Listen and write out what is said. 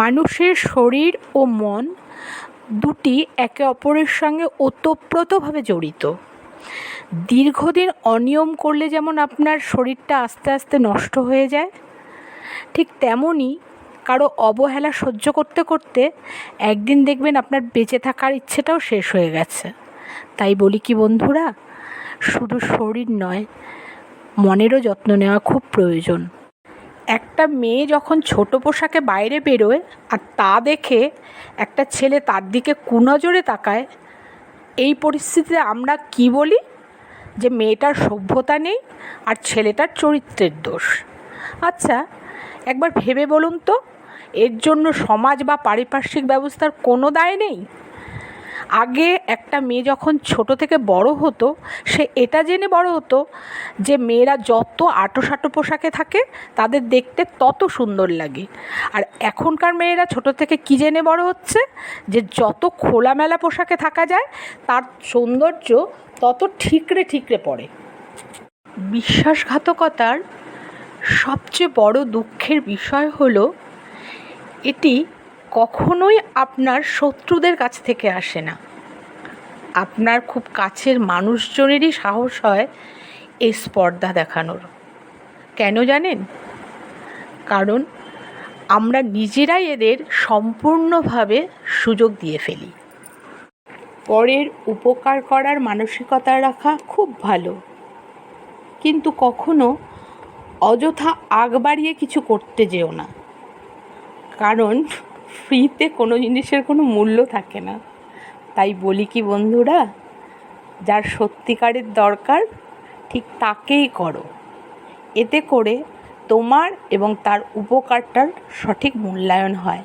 মানুষের শরীর ও মন দুটি একে অপরের সঙ্গে ওতপ্রোতভাবে জড়িত। দীর্ঘদিন অনিয়ম করলে যেমন আপনার শরীরটা আস্তে আস্তে নষ্ট হয়ে যায়, ঠিক তেমনই কারও অবহেলা সহ্য করতে করতে একদিন দেখবেন আপনার বেঁচে থাকার ইচ্ছেটাও শেষ হয়ে গেছে। তাই বলি কি বন্ধুরা, শুধু শরীর নয়, মনেরও যত্ন নেওয়া খুব প্রয়োজন। একটা মেয়ে যখন ছোট পোশাকে বাইরে বেরোয় আর তা দেখে একটা ছেলে তার দিকে কুনজরে তাকায়, এই পরিস্থিতিতে আমরা কী বলি? যে মেয়েটার সভ্যতা নেই আর ছেলেটার চরিত্রের দোষ। আচ্ছা একবার ভেবে বলুন তো, এর জন্য সমাজ বা পারিপার্শ্বিক ব্যবস্থার কোনো দায় নেই? আগে একটা মেয়ে যখন ছোট থেকে বড় হতো, সে এটা জেনে বড় হতো যে মেয়েরা যত আঁটোসাঁটো পোশাকে থাকে, তাদের দেখতে তত সুন্দর লাগে। আর এখনকার মেয়েরা ছোট থেকে কী জেনে বড় হচ্ছে? যে যত খোলামেলা পোশাকে থাকা যায়, তার সৌন্দর্য তত ঠিকরে ঠিকরে পড়ে। বিশ্বাসঘাতকতার সবচেয়ে বড় দুঃখের বিষয় হলো, এটি কখনোই আপনার শত্রুদের কাছ থেকে আসে না। আপনার খুব কাছের মানুষজনেরই সাহস হয় এই স্পর্ধা দেখানোর। কেন জানেন? কারণ আমরা নিজেরাই এদের সম্পূর্ণভাবে সুযোগ দিয়ে ফেলি। পরের উপকার করার মানসিকতা রাখা খুব ভালো। কিন্তু কখনো অযথা আগ বাড়িয়ে কিছু করতে যেও না। কারণ ফ্রিতে কোনো জিনিসের কোনো মূল্য থাকে না। তাই বলি কি বন্ধুরা, যার সত্যিকারের দরকার, ঠিক তাকেই করো। এতে করে তোমার এবং তার উপকারটার সঠিক মূল্যায়ন হয়।